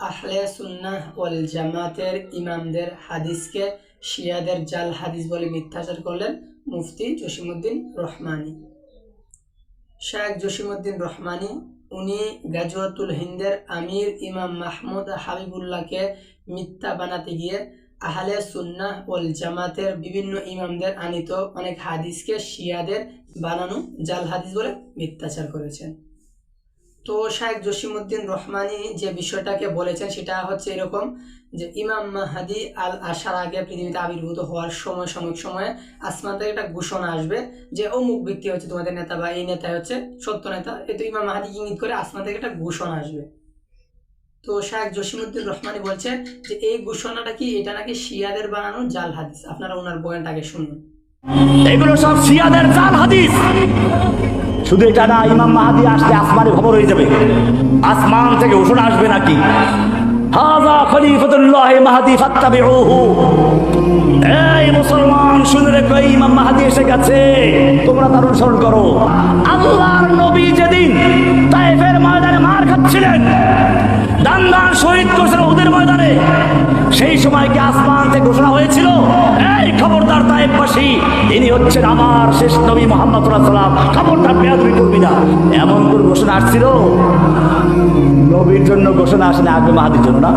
আহলে সুন্নাহ ওয়াল জামাতের ইমামদের হাদিসকে শিয়াদের জাল হাদিস বলে মিথ্যাচার করলেন মুফতি জসিমুদ্দিন রহমানি। শায়েখ জসিমুদ্দিন রহমানি, উনি গাজওয়াতুল হিন্দের আমির ইমাম মাহমুদ হাবিবুল্লাহকে মিথ্যা বানাতে গিয়ে আহলে সুন্নাহ ওয়াল জামাতের বিভিন্ন ইমামদের আনিত অনেক হাদিসকে শিয়াদের বানানো জাল হাদিস বলে মিথ্যাচার করেছেন। তো শাহেখ জসিমুদ্দিন রহমানি যে বিষয়টাকে বলেছেন, সেটা হচ্ছে এরকম যে ইমাম মাহাদি আল আসার আগে পৃথিবীতে আবির্ভূত হওয়ার সময়, সাময়িক সময়ে আসমান থেকে একটা ঘোষণা আসবে যে অমুক ব্যক্তি হচ্ছে তোমাদের নেতা বা এই নেতা হচ্ছে সত্য নেতা। এতো ইমাম মাহাদি ইঙ্গিত করে আসমান থেকে একটা ঘোষণা আসবে। তো শাহেখ জসিমুদ্দিন রহমানি বলছে যে, এই ঘোষণাটা কি, এটা নাকি শিয়াদের বানানো জাল হাদিস? আপনারা ওনার বয়ানটাকে শুনুন। এগুলো সব শিয়াদের জাল হাদিস। শুধু এটা না, ইমাম মাহাদি আসলে আসমানে খবর হয়ে যাবে। আসমান থেকে ঘোষণা আসবে নাকি? মাহাদি মুসলমান ইমাম এসে গেছে। তোমরা তার অনুসরণ করো। নবী যেদিন মার খাচ্ছিলেন শহীদ ওদের ময়দানে, সেই সময় কি আসমান থেকে ঘোষণা হয়েছিল? খবরদার তাইফবাসী ইনি হচ্ছেন আমার শেষ নবী মোহাম্মদ সাল্লাম খবরদার বেয়াদবি করবি না। এমন করে ঘোষণা আসছিল? নবীর জন্য ঘোষণা আসে না, আগে মাহাদির জন্য না।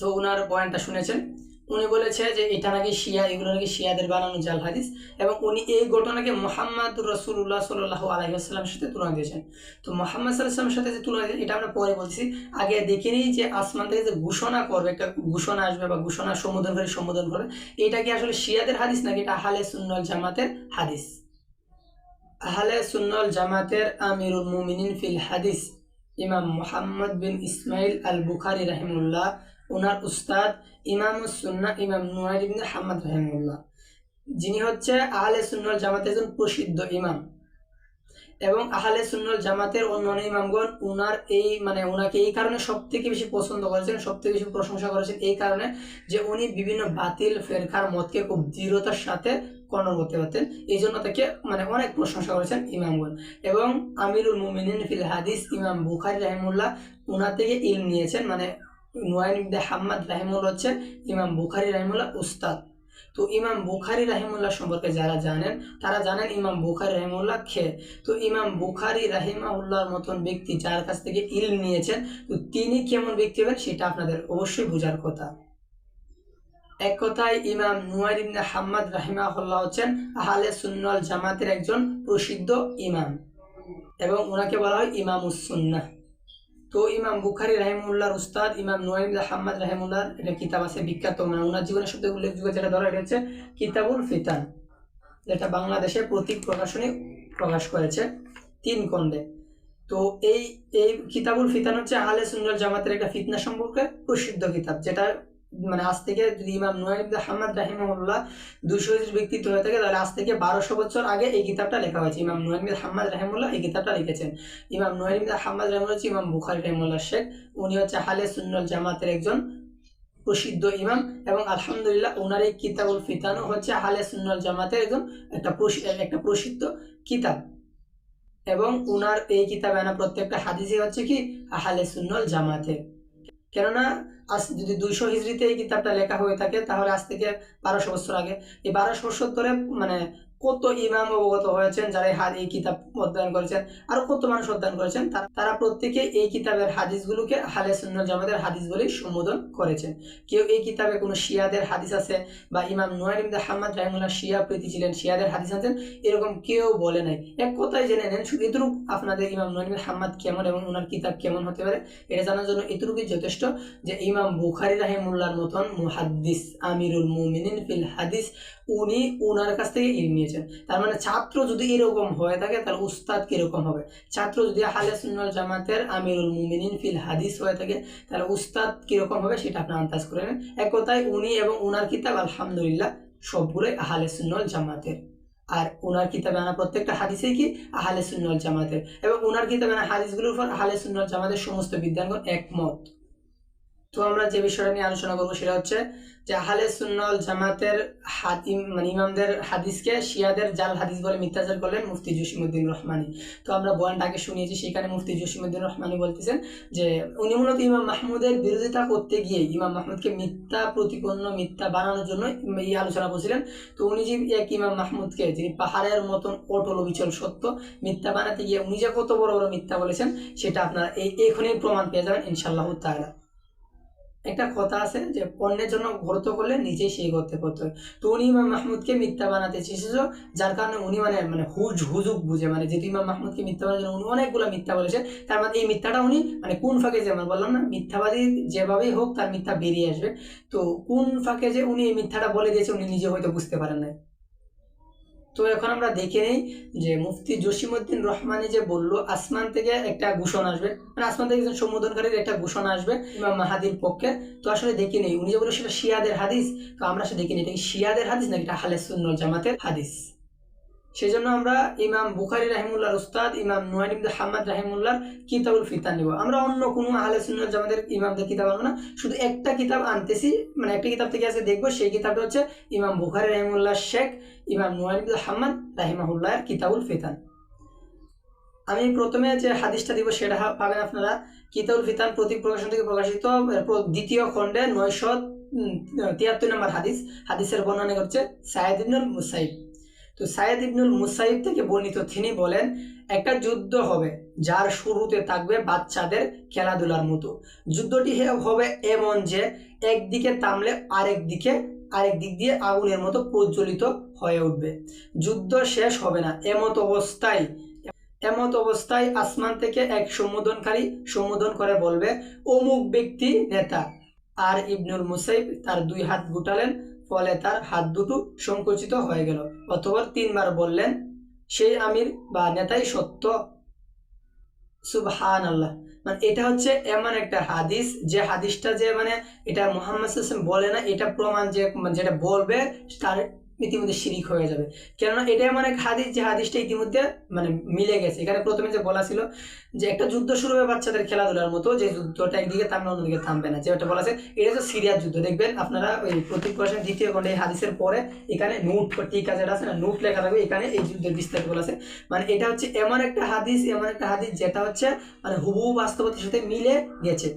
তো ওনার শুনেছেন? উনি বলেছে যে এটা নাকি শিয়া, এগুলো নাকি শিয়াদের বানানো জাল হাদিস এবং উনি এই ঘটনাকে মোহাম্মদ রসুল্লাহ সাল্লাহ আলহিহাস্লামের সাথে তুলনা দিয়েছেন। তো মোহাম্মদ সাল্লাহামের সাথে যে তুলনা দিয়েছেন, এটা আমরা পরে বলছি। আগে দেখে নিই যে আসমান থেকে যে ঘোষণা করবে, একটা ঘোষণা আসবে বা ঘোষণা সম্বোধন করে, সম্বোধন করবে, এটা কি আসলে শিয়াদের হাদিস নাকি এটা আহলে সুন্নল জামাতের হাদিস? আহলে সুন্নল জামাতের আমিরুল মুমিনিন ফিল হাদিস। ইমাম মোহাম্মদ বিন ইসমাইল আল বুখারি রাহিমুল্লাহ ওনার উস্তাদ ইমাম সুন্না ইমাম নুয়াইর ইবনে হাম্মদ রাহিমুল্লাহ যিনি হচ্ছে আহলে সুন্নল জামাতের একজন প্রসিদ্ধ ইমাম। এবং আহলে সুন্নল জামাতের অন্যান্য ইমামগণ উনার এই মানে ওনাকে এই কারণে সব থেকে বেশি পছন্দ করেছেন সব থেকে বেশি প্রশংসা করেছেন এই কারণে যে উনি বিভিন্ন বাতিল ফেরকার মতকে খুব দৃঢ়তার সাথে কর্ণন করতে পারতেন। এই জন্য তাকে মানে অনেক প্রশংসা করেছেন ইমামগণ। এবং আমিরুল মুমিনিন ফিল হাদিস ইমাম বুখারি রাহিমুল্লাহ উনার থেকে ইল নিয়েছেন। মানে নুয়াইন ইবনে হাম্মাদ রাহিমুল্লাহ হচ্ছেন ইমাম বুখারি রাহিমুল্লাহ উস্তাদ। তো ইমাম বুখারি রাহিমুল্লাহ সম্পর্কে যারা জানেন, তারা জানেন ইমাম বুখারি রাহিমুল্লাহ খে তো ইমাম বুখারি রাহিমাউল্লাহর মতন ব্যক্তি যার কাছ থেকে ইল নিয়েছেন, তো তিনি কেমন ব্যক্তি হবেন সেটা আপনাদের অবশ্যই বোঝার কথা। এক কথায় ইমাম নুয়াইর ইবনে হাম্মাদ রাহিমাহুল্লাহ হচ্ছেন আহলে সুন্নাল জামাতের একজন প্রসিদ্ধ ইমাম। এবং ওনাকে বলা হয় ইমাম উসুন্নাহ তো ইমাম বুখারি রাহিমুল্লাহর উস্তাদ, ইমাম নোয়াইম হাম্মাদ রাহিমুল্লাহর এটা কিতাব আছে বিখ্যাত। মানে ওনার জীবনের সাথে উল্লেখযোগ্য যেটা ধরা হচ্ছে কিতাবুল ফিতান, যেটা বাংলাদেশে প্রতীক প্রকাশনী প্রকাশ করেছে তিন খণ্ডে। তো এই এই কিতাবুল ফিতান হচ্ছে আহলে সুন্দর জামাতের একটা ফিতনা সম্পর্কে প্রসিদ্ধ কিতাব, যেটা মানে আজ থেকে যদি ইমাম নুয়াইব হাম্মাদ রাহিমুল্লাহ দুশো ব্যক্তিত্ব হয়ে থাকে, তাহলে আজ থেকে বারোশো বছর আগে এই কিতাবটা লেখা হয়েছে। ইমাম নুয়াইব হাম্মাদ রাহিমুল্লাহ এই কিতাবটা লিখেছেন। ইমাম নুয়াইব হাম্মাদ রাহিমুল্লাহ হচ্ছে ইমাম বুখারি রহমুল্লাহ শেখ। উনি হচ্ছে হালে সুন্নল জামাতের একজন প্রসিদ্ধ ইমাম এবং আলহামদুলিল্লাহ ওনার এই কিতাবুল ফিতানও হচ্ছে হালে সুন্নল জামাতের একজন একটা একটা প্রসিদ্ধ কিতাব। এবং উনার এই কিতাবে আনা প্রত্যেকটা হাদিসই হচ্ছে কি? আহালে সুন্নল জামাতের। কেননা আজ যদি দুইশো হিজড়িতে এই কিতাবটা লেখা হয়ে থাকে, তাহলে আজ থেকে বারোশো বছর আগে। এই বারোশো বছর ধরে মানে কত ইমাম অবগত হয়েছেন, যারা এই কিতাব অধ্যয়ন করেছেন, আর কত মানুষ অধ্যয়ন করেছেন তারা- প্রত্যেকে এই কিতাবের হাদিসগুলোকে হালে সুন্নাল জামাতের হাদিস বলেই সম্বোধন করেছেন। কেউ এই কিতাবে কোনো শিয়াদের হাদিস আছে বা ইমাম নোয়ার ইমদা হাম্মাদ রাহিমুল্লাহ শিয়া প্রীতি ছিলেন, শিয়াদের হাদিস আছেন, এরকম কেউ বলে নাই। এক কথায় জেনে নেন, শুধু এতটুকু আপনাদের ইমাম নোয়ার ইমদা হাম্মাদ কেমন এবং ওনার কিতাব কেমন হতে পারে, এটা জানার জন্য এতটুকুই যথেষ্ট যে ইমাম বুখারি রাহিমুল্লাহর মতন মুহাদ্দিস আমিরুল মুমিনিন ফিল হাদিস, উনি ওনার কাছ থেকে ইল শুনিয়েছেন তার মানে ছাত্র যদি এরকম হয়ে থাকে, তাহলে উস্তাদ কীরকম হবে? ছাত্র যদি আহলে সুন্নাল জামাতের আমিরুল মুমিনিন ফিল হাদিস হয়ে থাকে, তাহলে উস্তাদ কীরকম হবে সেটা আপনি আন্দাজ করে নেন। এক কথায় উনি এবং উনার কিতাব আলহামদুলিল্লাহ সবগুলোই আহলে সুন্নাল জামাতের। আর ওনার কিতাবে আনা প্রত্যেকটা হাদিসে কি? আহলে সুন্নাল জামাতের। এবং ওনার কিতাবে আনা হাদিসগুলোর উপর আহলে সুন্নাল জামাতের সমস্ত বিদ্যাঙ্গন একমত। তো আমরা যে বিষয়টা নিয়ে আলোচনা করব সেটা হচ্ছে যে আহলে সুন্নাল জামাতের হাতিম মানে ইমামদের হাদিসকে শিয়াদের জাল হাদিস বলে মিথ্যাচার করলেন মুফতি জসিমুদ্দিন রহমানি। তো আমরা বয়ানটাকে শুনিয়েছি, সেখানে মুফতি জসিমুদ্দিন রহমানি বলতেছেন যে উনি মূলত ইমাম মাহমুদের বিরোধিতা করতে গিয়ে ইমাম মাহমুদকে মিথ্যা প্রতিপন্ন, মিথ্যা বানানোর জন্য এই আলোচনা করছিলেন। তো উনি যে এক ইমাম মাহমুদকে, যিনি পাহাড়ের মতন অটল অবিচল সত্য, মিথ্যা বানাতে গিয়ে উনি যে কত বড় বড় মিথ্যা বলেছেন, সেটা আপনারা এই এখনই প্রমাণ পেয়ে যাবেন ইনশাল্লাহ তাআলা। একটা কথা আছে যে পণ্যের জন্য ঘরত করলে নিজেই সেই করতে করতে তো উনি ইমাম মাহমুদকে মিথ্যা বানাতে চেয়েছিল, যার কারণে উনি মানে মানে হুজ হুজুক বুঝে মানে যেহেতু ইমাম মাহমুদকে মিথ্যা বানার জন্য উনি অনেকগুলো মিথ্যা বলেছে তার মানে এই মিথ্যাটা উনি মানে কোন ফাঁকে যে আমার বললাম না, মিথ্যাবাদী যেভাবেই হোক তার মিথ্যা বেরিয়ে আসবে। তো কোন ফাঁকে যে উনি এই মিথ্যাটা বলে দিয়েছে, উনি নিজে হয়তো বুঝতে পারেন না তো এখন আমরা দেখে নিই যে মুফতি জসিমুদ্দিন রহমানি যে বলল, আসমান থেকে একটা ঘোষণা আসবে। মানে আসমান থেকে একজন সম্বোধনকারীর একটা ঘোষণা আসবে ইমাম মাহাদির পক্ষে। তো আসলে দেখি নেই, উনি যে বলল সেটা শিয়াদের হাদিস, তো আমরা সেটা দেখি নিই, এটা শিয়াদের হাদিস নাকি এটা হালে সুন্নল জামাতের হাদিস? সেই জন্য আমরা ইমাম বুখারি রাহিমুল্লাহর উস্তাদ ইমাম নুয়াইন ইবনে হাম্মাদ রাহিমুল্লাহর কিতাবুল ফিতান নিব। আমরা অন্য কোনো আহলে সুন্নাত জামাতের ইমামদের কিতাব আনব না। শুধু একটা কিতাব আনতেছি মানে একটা কিতাব থেকে আজকে দেখব, সেই কিতাবটা হচ্ছে ইমাম বুখারি রাহিমুল্লাহ শেখ ইমাম নুয়াইন ইবনে হাম্মাদ রাহিমাহুল্লাহর কিতাবুল ফিতান আমি প্রথমে যে হাদিসটা দিব, সেটা পাবেন আপনারা। কিতাবুল ফিতান প্রতীক প্রকাশন থেকে প্রকাশিত দ্বিতীয় খণ্ডে নয়শো তিয়াত্তর নম্বর হাদিস। হাদিসের বর্ণনা করছে সায়েদ ইবনুল মুসাইব। তো সায়েদ ইবনুল মুসাইব থেকে বর্ণিত তিনি বলেন, একটা যুদ্ধ হবে যার শুরুতে থাকবে বাচ্চাদের খেলাধুলার মতো। যুদ্ধটি হবে এমন যে একদিকে থামলে আরেক দিকে, আরেক দিক দিয়ে আগুনের মতো প্রজ্বলিত হয়ে উঠবে। যুদ্ধ শেষ হবে না। এমত অবস্থায় এমত অবস্থায় আসমান থেকে এক সম্বোধনকারী সম্বোধন করে বলবে, অমুক ব্যক্তি নেতা। আর ইবনুল মুসাইব তার দুই হাত গুটালেন ফলে তার হাত দুটো সংকুচিত হয়ে গেল। অথবা তিনবার বললেন, সেই আমির বা নেতাই সত্য? সুবহান আল্লাহ মানে এটা হচ্ছে এমন একটা হাদিস, যে হাদিসটা যে মানে এটা মোহাম্মদ বলে না, এটা প্রমাণ যে, যেটা বলবে, তার ইতিমধ্যে শিরিক হয়ে যাবে। কেননা এটা এমন এক হাদিস, যে হাদিসটা ইতিমধ্যে মানে মিলে গেছে। এখানে প্রথমে যে বলা ছিল যে একটা যুদ্ধ শুরু হবে বাচ্চাদের খেলাধুলার মতো, যে যুদ্ধটা একদিকে থামবে অন্যদিকে থামবে না। যেটা বলা আছে, এটা হচ্ছে সিরিয়াস যুদ্ধ। দেখবেন আপনারা ওই প্রতীক প্রশ্নের দ্বিতীয় খণ্ডে এই হাদিসের পরে এখানে নোট টিকা যেটা আছে না, নোট লেখা থাকবে, এখানে এই যুদ্ধের বিস্তারিত বলা আছে। মানে এটা হচ্ছে এমন একটা হাদিস, এমন একটা হাদিস যেটা হচ্ছে মানে হুবহু বাস্তবতার সাথে মিলে গেছে।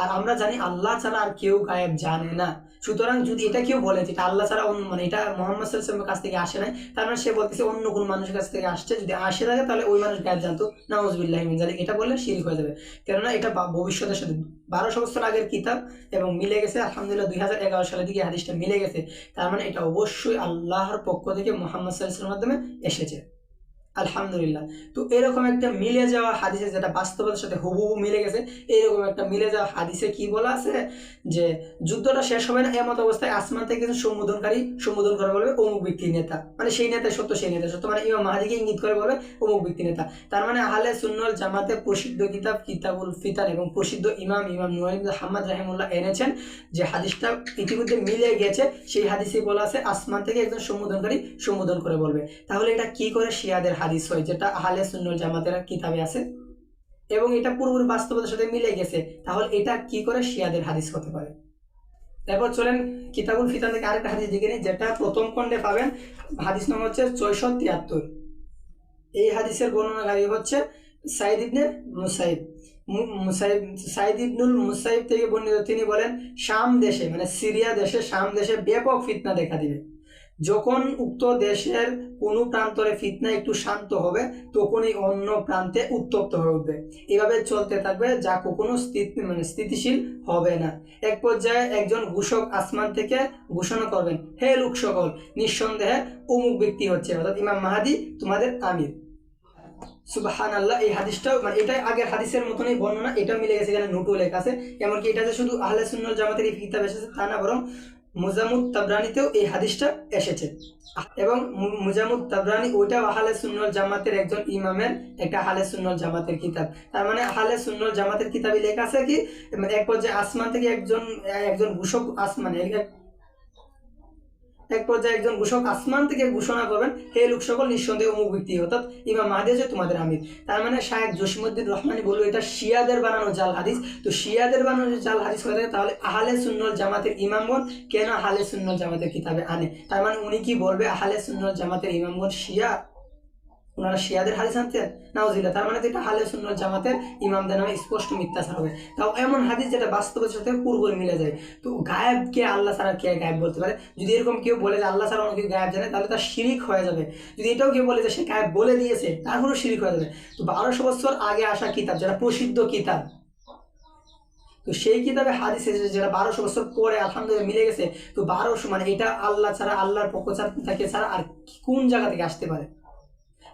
আর আমরা জানি আল্লাহ ছাড়া আর কেউ গায়েব জানে না। সুতরাং যদি এটা কেউ বলে যে এটা আল্লাহ ছাড়া অন্য মানে এটা মোহাম্মদ সাল্লামের কাছ থেকে আসে নাই, তার মানে সে বলতেছে অন্য কোন মানুষের কাছ থেকে আসছে, যদি আসে থাকে তাহলে ওই মানুষ গায়েব জানতো। নাউজবিল্লাহ মিনজালিক এটা বললে শিরিক হয়ে যাবে। কেননা এটা ভবিষ্যতের সাথে বারোশো বছর আগের কিতাব এবং মিলে গেছে, আলহামদুলিল্লাহ দুই হাজার এগারো সালের দিকে হাদিসটা মিলে গেছে। তার মানে এটা অবশ্যই আল্লাহর পক্ষ থেকে মোহাম্মদ সাল্লামের মাধ্যমে এসেছে। আলহামদুলিল্লাহ। তো এরকম একটা মিলে যাওয়া হাদিসে যেটা বাস্তবতার সাথে হুবহু মিলে গেছে, এরকম একটা মিলে যাওয়া হাদিসে কি বলা আছে? যে যুদ্ধটা শেষ হবে না, এমত অবস্থায় আসমান থেকে কিছু সম্বোধনকারী, সম্বোধন করে বলবে অমুক ব্যক্তি নেতা। মানে সেই নেতা সত্য, সেই নেতা সত্য। মানে ইমাম মাহাদিকে ইঙ্গিত করে বলবে অমুক ব্যক্তি নেতা। তার মানে আহলে সুন্নল জামাতে প্রসিদ্ধ কিতাব কিতাবুল ফিতান এবং প্রসিদ্ধ ইমাম ইমাম নুয়াইম হাম্মদ রাহিমুল্লাহ এনেছেন। যে হাদিসটা ইতিমধ্যে মিলে গেছে, সেই হাদিসে বলা আছে, আসমান থেকে একজন সম্বোধনকারী সম্বোধন করে বলবে। তাহলে এটা কি করে শিয়াদের হাদিস হয়, যেটা আহলে সুন্নল জামাতের কিতাবে আছে। এবং এটা পুরোপুরি বাস্তবতার সাথে মিলে গেছে। তাহলে এটা কি করে শিয়াদের হাদিস হতে পারে? তারপর চলেন কিতাবুল ফিতান থেকে আরেকটা হাদিস দেখে নিই, যেটা প্রথম খণ্ডে পাবেন। হাদিস নম্বর হচ্ছে ছয়শো তিয়াত্তর। এই হাদিসের বর্ণনাকারী হচ্ছে সাইদ ইবনে মুসাইব। মুসাইব, সাইদ ইবনুল মুসাইব থেকে বর্ণিত। তিনি বলেন, শাম দেশে মানে সিরিয়া দেশে, শাম দেশে ব্যাপক ফিতনা দেখা দিবে। যখন উক্ত দেশের কোনো প্রান্তরে ফিতনা একটু শান্ত হবে, তখনই অন্য প্রান্তে উত্তপ্ত হয়ে উঠবে। এভাবে চলতে থাকবে যা কখনো স্থিতি মানে স্থিতিশীল হবে না। এক পর্যায়ে একজন ঘোষক আসমান থেকে ঘোষণা করবেন, হে লোক সকল, নিঃসন্দেহে অমুক ব্যক্তি হচ্ছে। অর্থাৎ ইমাম মাহাদি, তোমাদের আমির। সুবাহান আল্লাহ এই হাদিসটাও মানে এটা আগের হাদিসের মতনই বর্ণনা, এটা মিলে গেছে, এখানে নোটও লেখা আছে। এমনকি এটা যে শুধু আহলে সুন্নল জামাতের এই কিতাব এসেছে তা না, বরং মুজামুদ তাবরানিতেও এই হাদিসটা এসেছে। এবং মুজামুদ তাবরানি ওইটাও হালে সুন্নল জামাতের একজন ইমামের একটা হালে সুন্নল জামাতের কিতাব। তার মানে হালে সুন্নল জামাতের কিতাবে লেখা আছে কি মানে এক পর্যায়ে আসমান থেকে একজন একজন ঘুষক আসমানে এক- পর্যায়ে একজন ঘোষক আসমান থেকে ঘোষণা করবেন, হে লোক সকল, নিঃসন্দেহ অমুক ব্যক্তি অর্থাৎ ইমাম মাহাদি হচ্ছে তোমাদের আমির। তার মানে শাহেদ জসিমুদ্দিন রহমানি বলল, এটা শিয়াদের বানানো জাল হাদিস। তো শিয়াদের বানানো জাল হাদিস করে তাহলে আহলে সুন্নল জামাতের ইমামগণ কেন আহলে সুন্নল জামাতের কিতাবে আনে? তার মানে উনি কি বলবে, আহলে সুন্নল জামাতের ইমামগণ শিয়া? ওনারা শিয়াদের হাদিস আনতেন নাউজিল্লা তার মানে এটা হালে সুন্নত জামাতের ইমামদের নামে স্পষ্ট মিথ্যাচার হবে। তাও এমন হাদিস যেটা বাস্তবের সাথে পুরোপুরি মিলে যায়। তো গায়েব কে আল্লাহ ছাড়া কে গায়েব বলতে পারে? যদি এরকম কেউ বলে যে আল্লাহ ছাড়া অনেকে গায়েব জানে, তাহলে তার শিরিক হয়ে যাবে। যদি এটাও কেউ বলে যে সে গায়েব বলে দিয়েছে তারপরেও শিরিক হয়ে যাবে। তো বারোশো বছর আগে আসা কিতাব, যেটা প্রসিদ্ধ কিতাব, তো সেই কিতাবে হাদিস এসেছে যেটা বারোশো বছর পরে আলহামদুলিল্লাহ মিলে গেছে। তো বারোশো মানে এটা আল্লাহ ছাড়া, আল্লাহর পক্ষ ছাড়া থেকে ছাড়া আর কোন জায়গা থেকে আসতে পারে?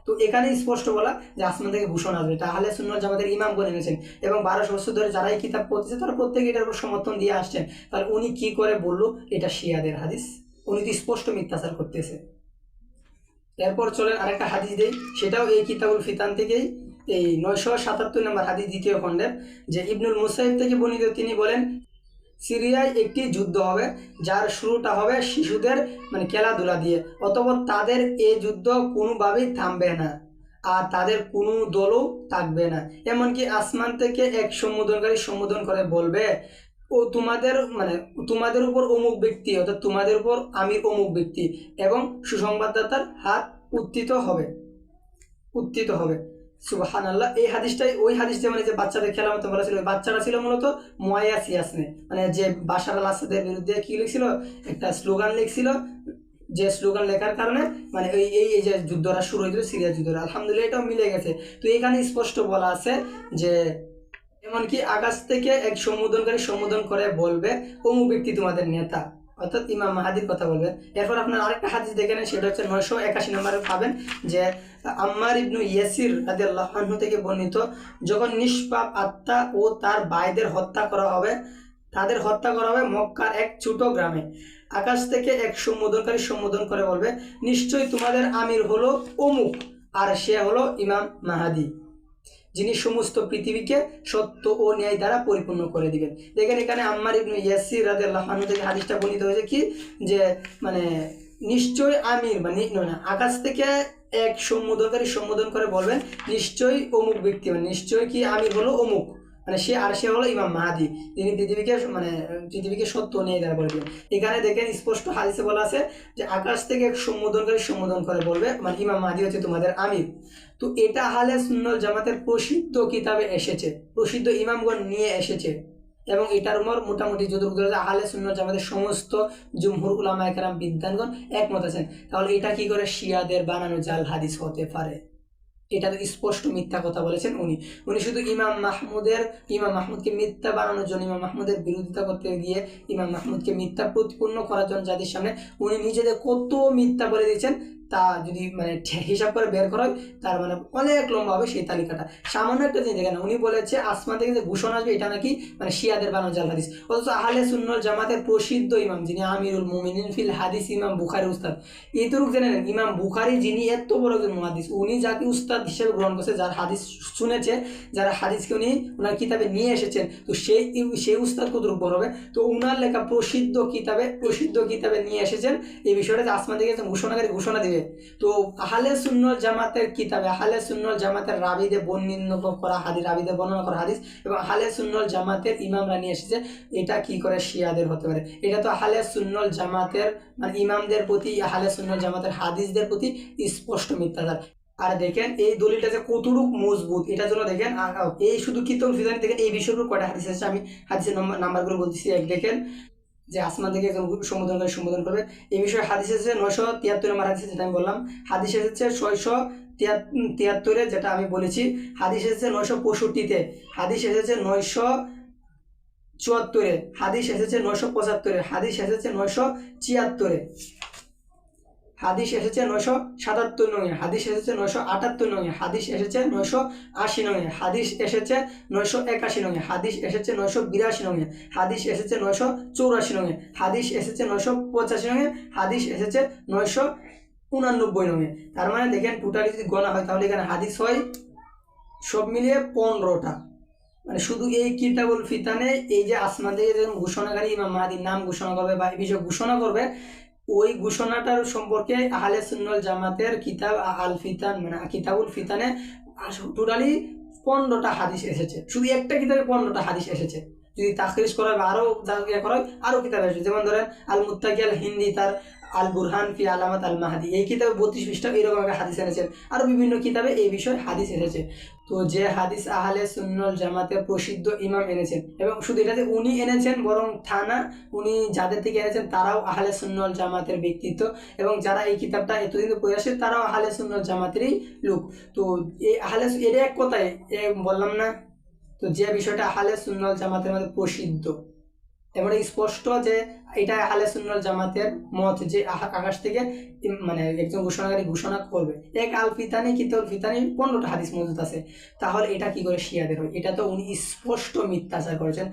তো এখানে স্পষ্ট বলা যে আসমান থেকে ভূষণ আসবে। তাহলে সুন্নত জামাতের ইমাম করে এনেছেন এবং বারোশো বছর ধরে যারা এই কিতাব পড়তেছে, তারা প্রত্যেকে এটার উপর সমর্থন দিয়ে আসছেন। তাহলে উনি কি করে বলল? এটা শিয়াদের হাদিস। উনি তো স্পষ্ট মিথ্যাচার করতেছে। এরপর চলেন আরেকটা হাদিস দেই। সেটাও এই কিতাবুল ফিতান থেকেই। এই নয়শো সাতাত্তর নম্বর হাদিস দ্বিতীয় খণ্ডের, যে ইবনুল মুসাইব থেকে বর্ণিত তিনি বলেন সিরিয়ায় একটি যুদ্ধ হবে, যার শুরুটা হবে শিশুদের মানে খেলাধুলা দিয়ে। অতপর তাদের এই যুদ্ধ কোনোভাবেই থামবে না, আর তাদের কোনো দলও থাকবে না। এমনকি আসমান থেকে এক সম্বোধনকারী সম্বোধন করে বলবে, ও তোমাদের মানে তোমাদের উপর অমুক ব্যক্তি, অর্থাৎ তোমাদের উপর আমি অমুক ব্যক্তি এবং সুসংবাদদাতার হাত উত্থিত হবে উত্থিত হবে। সুবাহান আল্লাহ এই হাদিসটাই, ওই হাদিসটা মানে যে বাচ্চাদের খেলার মতো বলা ছিল বাচ্চারা ছিল মূলত মোয়া সিয়াসনে মানে যে বাশার আল বিরুদ্ধে কি লিখছিল? একটা স্লোগান লিখছিল, যে স্লোগান লেখার কারণে মানে এই এই যে যুদ্ধটা শুরু হয়েছিল, সিরিয়া যুদ্ধটা আলহামদুলিল্লাহ এটাও মিলে গেছে। তো এখানে স্পষ্ট বলা আছে যে, এমনকি আকাশ থেকে এক সম্বোধনকারী সম্বোধন করে বলবে অমুক ব্যক্তি তোমাদের নেতা। অর্থাৎ ইমাম মাহাদির কথা বলবেন। এরপর আপনার আরেকটা হাদিস দেখে নেন, সেটা হচ্ছে নয়শো একাশি নম্বরে পাবেন যে, আম্মার ইবনু ইয়াসির রাজি আল্লাহ থেকে বর্ণিত, যখন নিষ্পাপ আত্মা ও তার ভাইদের হত্যা করা হবে, তাদের হত্যা করা হবে মক্কার এক ছোট গ্রামে। আকাশ থেকে এক সম্বোধনকারী সম্বোধন করে বলবে, নিশ্চয়ই তোমাদের আমির হলো অমুক, আর সে হলো ইমাম মাহাদি। যিনি সমস্ত পৃথিবীকে সত্য ও ন্যায় দ্বারা পরিপূর্ণ করে দিবেন। দেখেন এখানে আম্মার ইবনু ইয়াসি রাদিয়াল্লাহু আল্লাহানু থেকে হাদিসটা বর্ণিত হয়েছে কি? যে মানে নিশ্চয় আমির মানে না আকাশ থেকে এক সম্বোধনকারী সম্বোধন করে বলবেন নিশ্চয়ই অমুক ব্যক্তি মানে নিশ্চয়ই কি আমির হলো অমুক? মানে সে, আর সে হলো ইমাম মাহাদি। তিনি পৃথিবীকে মানে পৃথিবীকে সত্য নিয়ে দ্বারা বলে দিবেন এখানে দেখেন স্পষ্ট হাদিসে বলা আছে যে আকাশ থেকে এক সম্বোধনকারী সম্বোধন করে বলবে মানে ইমাম মাহাদি হচ্ছে তোমাদের আমির। তো এটা হালে সুন্নল জামাতের প্রসিদ্ধ কিতাবে এসেছে, প্রসিদ্ধ ইমামগণ নিয়ে এসেছে। এবং এটার উপর মোটামুটি যতটুকু আহলে সুন্নল জামাতের সমস্ত জুমহুর উলামা একরাম বিদ্যানগণ একমত আছেন। তাহলে এটা কি করে শিয়াদের বানানো জাল হাদিস হতে পারে? এটা তো স্পষ্ট মিথ্যা কথা বলেছেন উনি। উনি শুধু ইমাম মাহমুদের, ইমাম মাহমুদকে মিথ্যা বানানোর জন্য, ইমাম মাহমুদের বিরোধিতা করতে গিয়ে ইমাম মাহমুদকে মিথ্যা প্রতিপূর্ণ করার জন্য যাদের সামনে উনি নিজেদের কত মিথ্যা বলে দিয়েছেন তা যদি মানে হিসাব করে বের করা তার মানে অনেক লম্বা হবে সেই তালিকাটা। সামান্য একটা জিনিস দেখেন, উনি বলেছে আসমান থেকে যে ঘোষণা আসবে, এটা নাকি মানে শিয়াদের বানানো জাল হাদিস। অথচ আহলে সুন্নল জামাতের প্রসিদ্ধ ইমাম, যিনি আমিরুল মুমিনিন ফিল হাদিস ইমাম বুখারি উস্তাদ। এইটুকু জেনে নেন, ইমাম বুখারি যিনি এত বড় একজন মুহাদিস উনি যাকে উস্তাদ হিসেবে গ্রহণ করছে, যার হাদিস শুনেছে, যারা হাদিসকে উনি ওনার কিতাবে নিয়ে এসেছেন, তো সেই সেই উস্তাদ কতটুকু বড় হবে? তো উনার লেখা প্রসিদ্ধ কিতাবে প্রসিদ্ধ কিতাবে নিয়ে এসেছেন, এই বিষয়টা আসমান থেকে ঘোষণাকারী ঘোষণা দিবে তো আহলে সুন্নল জামাতের কিতাবে, আহলে সুন্নল জামাতের রাবিদে বর্ণিত করা হাদিস, রাবিদে বর্ণনা করা হাদিস এবং আহলে সুন্নল জামাতের ইমামরা নিয়ে এসেছে, এটা কি করে শিয়াদের হতে পারে? এটা তো আহলে সুন্নল জামাতের মানে ইমামদের প্রতি, আহলে সুন্নল জামাতের হাদিসদের প্রতি স্পষ্ট মিথ্যাচার। আর দেখেন, এই দলিলটা যে কতটুক মজবুত এটার জন্য দেখেন এই শুধু কিতল ফিজানি দেখেন এই বিষয়গুলো কয়টা হাদিস আছে, আমি হাদিসের নম্বর, নাম্বারগুলো বলতেছি। এক দেখেন যে আসমান থেকে একজন সম্বোধন করে সম্বোধন করবে। এই বিষয়ে হাদিস এসেছে নয়শো তিয়াত্তর নম্বর হাদিস যেটা আমি বললাম। হাদিস এসেছে ছয়শো তিয়াত্তরে যেটা আমি বলেছি। হাদিস এসেছে নয়শো পঁয়ষট্টিতে। হাদিস এসেছে নয়শো চুয়াত্তরে। হাদিস এসেছে নয়শো পঁচাত্তরে। হাদিস এসেছে নয়শো ছিয়াত্তরে। হাদিস এসেছে নয়শো সাতাত্তর নঙে হাদিস এসেছে নয়শো আটাত্তর নঙে হাদিস এসেছে নয়শো আশি নঙে হাদিস এসেছে নয়শো একাশি নঙে হাদিস এসেছে নয়শো বিরাশি নঙে হাদিস এসেছে নয়শো চৌরাশি নঙে হাদিস এসেছে নয়শো পঁচাশি নঙে হাদিস এসেছে নয়শো উনানব্বই নঙে তার মানে দেখেন টোটালি যদি গণা হয় তাহলে এখানে হাদিস হয় সব মিলিয়ে পনেরোটা। মানে শুধু এই কিতাবুল ফিতানে এই যে আসমান থেকে ঘোষণাকারী ইমাম মাহাদির নাম ঘোষণা করবে বা এই বিষয়ে ঘোষণা করবে ওই ঘোষণাটার সম্পর্কে আহলে সুন্নল জামাতের কিতাব আল ফিতান মানে কিতাবুল ফিতানে টোটালি পনেরোটা হাদিস এসেছে। শুধু একটা কিতাবে পনেরোটা হাদিস এসেছে। যদি তাকরিস করা হয় বা আরও ইয়ে করা হয় আরও কিতাব এসেছে যেমন ধরেন আল মুত্তাকি আল হিন্দি তার আল বুরহান ফি আলামাত আল মাহাদি এই কিতাবে বত্রিশ পৃষ্ঠা এরকম একটা হাদিস এনেছেন আরও বিভিন্ন কিতাবে এই বিষয়ে হাদিস এসেছে তো যে হাদিস আহলে সুন্নল জামাতের প্রসিদ্ধ ইমাম এনেছেন এবং শুধু এটা যে উনি এনেছেন বরং থানা উনি যাদের থেকে এনেছেন তারাও আহলে সুন্নল জামাতের ব্যক্তিত্ব এবং যারা এই কিতাবটা এতদিন পড়ে আসে তারাও আহলে সুন্নল জামাতেরই লোক। তো এই আহলে এর এক কথায়, এ বললাম না? তো যে বিষয়টা আহলে সুন্নল জামাতের মধ্যে প্রসিদ্ধ, এবারে স্পষ্ট যে এটা আহলে সুন্নল জামাতের মত যে আকাশ থেকে মানে একজন ঘোষণাকারী ঘোষণা করবে। এক আল ফিতানি কিতাব ফিতানি পনেরোটা হাদিস মজুদ আছে। তাহলে এটা কি করে শিয়াদের হয়? এটা তো উনি স্পষ্ট মিথ্যাচার করেছেন।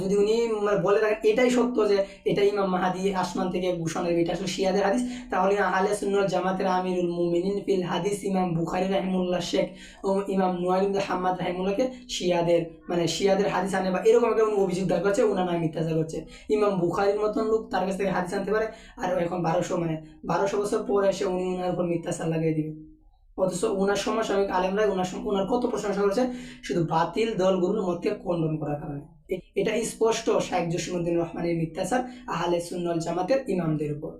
যদি উনি মানে বলে থাকেন, এটাই সত্য যে এটা ইমাম মাহাদি আসমান থেকে ঘোষণা এটা আসলে শিয়াদের হাদিস। তাহলে আহলে সুন্নল জামাতের আমিরুল মুমিনিন ফিল হাদিস ইমাম বুখারি রাহিমুল্লাহ, শেখ ও ইমাম নুয়াইম হাম্মাদ রাহিমুল্লাহকে শিয়াদের মানে শিয়াদের হাদিস আনে বা এরকম একটা উনি অভিযোগ দাঁড় করছে ওনার নামে মিথ্যাচার করছে। ইমাম বুখারির মতন লোক তার কাছ থেকে হাদিস আনতে পারে আর এখন বারোশো মানে বারোশো বছর পরে এসে উনি ওনার উপর মিথ্যাচার লাগিয়ে দিবে। অথচ ওনার সমসাময়িক আলেমরা ওনার ওনার কত প্রশংসা করেছে? শুধু বাতিল দলগুলোর মধ্যে খণ্ডন করার কারণে। এটা স্পষ্ট শাহেক জসিমুদ্দিন রহমানের মিথ্যাচার আহলে সুন্নল জামাতের ইমামদের উপর।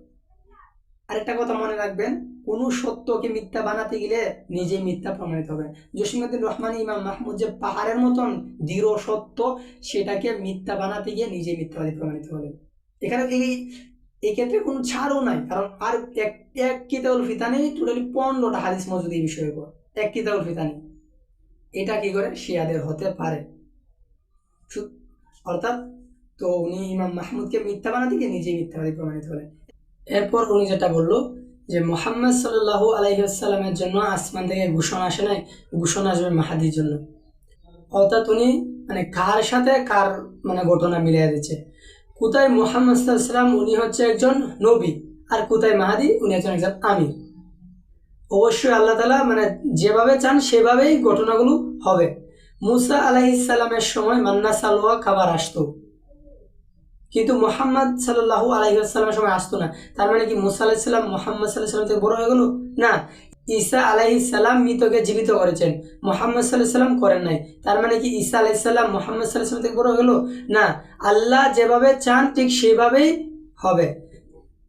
আরেকটা কথা মনে রাখবেন, কোনো সত্যকে মিথ্যা বানাতে গেলে নিজেই মিথ্যা প্রমাণিত হবে জসিমুদ্দিন রহমান ইমাম মাহমুদ যে পাহাড়ের মতন দৃঢ় সত্য, সেটাকে মিথ্যা বানাতে গিয়ে নিজেই মিথ্যাবাদী প্রমাণিত হলেন এখানে এই এই ক্ষেত্রে কোনো ছাড়ও নাই, কারণ আর এক এক কিতাবুল ফিতানি, টোটালি পনেরোটা হাদিস মজুদ এই বিষয়ের উপর এক কিতাবুল ফিতানি। এটা কি করে? শিয়াদের হতে পারে। অর্থাৎ, তো উনি ইমাম মাহমুদকে মিথ্যা বানাতে নিজেই মিথ্যাবাদী প্রমাণিত হলেন। এরপর উনি যেটা বলল, যে মোহাম্মদ সাল্লাল্লাহু আলাইসাল্লামের জন্য আসমান থেকে ঘোষণা আসে নাই, ঘোষণা আসবে মাহাদির জন্য। অর্থাৎ উনি মানে কার সাথে কার মানে ঘটনা মিলিয়ে দিচ্ছে কোথায় মোহাম্মদ সাল্লাম উনি হচ্ছে একজন নবী আর কোথায় মাহাদি উনি একজন একজন আমির। অবশ্যই আল্লাহ তালা মানে যেভাবে চান সেভাবেই ঘটনাগুলো হবে। মুসা আলাইসাল্লামের সময় মান্না সালোয়া খাবার আসতো। কিন্তু মোহাম্মদ সাল্লাহু আলাইসাল্লামের সময় আসতো না। তার মানে কি মুসা আলাইসাল্লাম মোহাম্মদ সাল্লাহ সাল্লাম থেকে বড় হয়ে গেল? না। ঈসা আলাইসাল্লাম মৃতকে জীবিত করেছেন। মোহাম্মদ সাল্লাহ সাল্লাম করেন নাই। তার মানে কি ঈসা আলাইসাল্লাম মোহাম্মদ সাল্লাহ সাল্লাম থেকে বড় হলো? না, আল্লাহ যেভাবে চান ঠিক সেভাবেই হবে।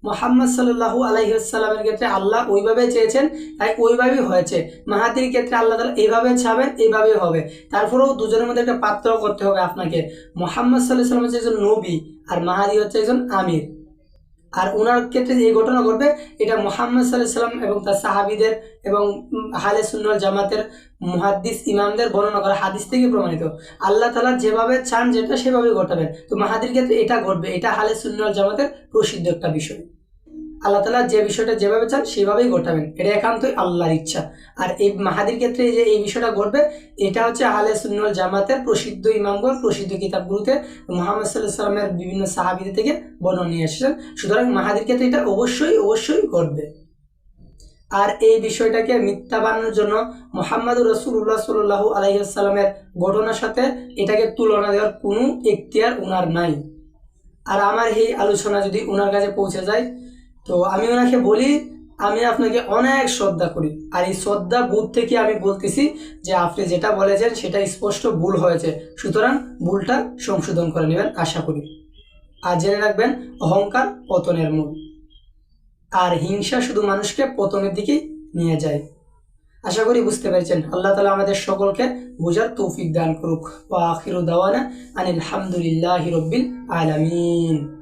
মোহাম্মদ সাল্লাহু আলাইসাল্লামের ক্ষেত্রে আল্লাহ ওইভাবে চেয়েছেন, তাই ওইভাবেই হয়েছে। মাহাতির ক্ষেত্রে আল্লাহ তালা এইভাবে চাবেন এইভাবেই হবে। তারপরেও দুজনের মধ্যে একটা পাত্র করতে হবে আপনাকে। মোহাম্মদ সাল্লাহ সাল্লাম হচ্ছে একজন নবী, আর মাহাদি হচ্ছে একজন আমির। আর ওনার ক্ষেত্রে যে ঘটনা ঘটবে, এটা মোহাম্মদ সাল্লাহ সাল্লাম এবং তার সাহাবিদের এবং হালে সুন্নর জামাতের মহাদ্দিস ইমামদের বর্ণনা করা হাদিস থেকে প্রমাণিত। আল্লাহ তালা যেভাবে চান যেটা সেভাবে ঘটাবেন। তো মাহাদির ক্ষেত্রে এটা ঘটবে, এটা হালে সুন্নল জামাতের প্রসিদ্ধ একটা বিষয়। আল্লাহ তালা যে বিষয়টা যেভাবে চান সেভাবেই ঘটাবেন। এটা একান্তই আল্লাহর ইচ্ছা। আর এই মাহাদির ক্ষেত্রে যে এই বিষয়টা ঘটবে, এটা হচ্ছে আহলে সুন্নল জামাতের প্রসিদ্ধ ইমামগণ, প্রসিদ্ধ কিতাবগুলোতে মোহাম্মদ সাল্লাহ সাল্লামের বিভিন্ন সাহাবিদের থেকে বর্ণনা নিয়ে এসেছেন। সুতরাং মাহাদির ক্ষেত্রে এটা অবশ্যই অবশ্যই ঘটবে। আর এই বিষয়টাকে মিথ্যা বানানোর জন্য মোহাম্মদুর রসুল্লাহ সাল্লাহ আলাইসাল্লামের ঘটনার সাথে এটাকে তুলনা দেওয়ার কোনো এখতিয়ার ওনার নাই। আর আমার এই আলোচনা যদি ওনার কাছে পৌঁছে যায় তো আমি ওনাকে বলি, আমি আপনাকে অনেক শ্রদ্ধা করি। আর এই শ্রদ্ধা বোধ থেকে আমি বলতেছি যে, আপনি যেটা বলেছেন সেটা স্পষ্ট ভুল হয়েছে। সুতরাং ভুলটা সংশোধন করে নেবেন, আশা করি। আর জেনে রাখবেন, অহংকার পতনের মূল। আর হিংসা শুধু মানুষকে পতনের দিকে নিয়ে যায়। আশা করি বুঝতে পেরেছেন। আল্লাহ তালা আমাদের সকলকে বোঝার তৌফিক দান করুক। ওয়া আখিরু দাওয়ানা আনিল হামদুলিল্লাহি রব্বিল আলামিন।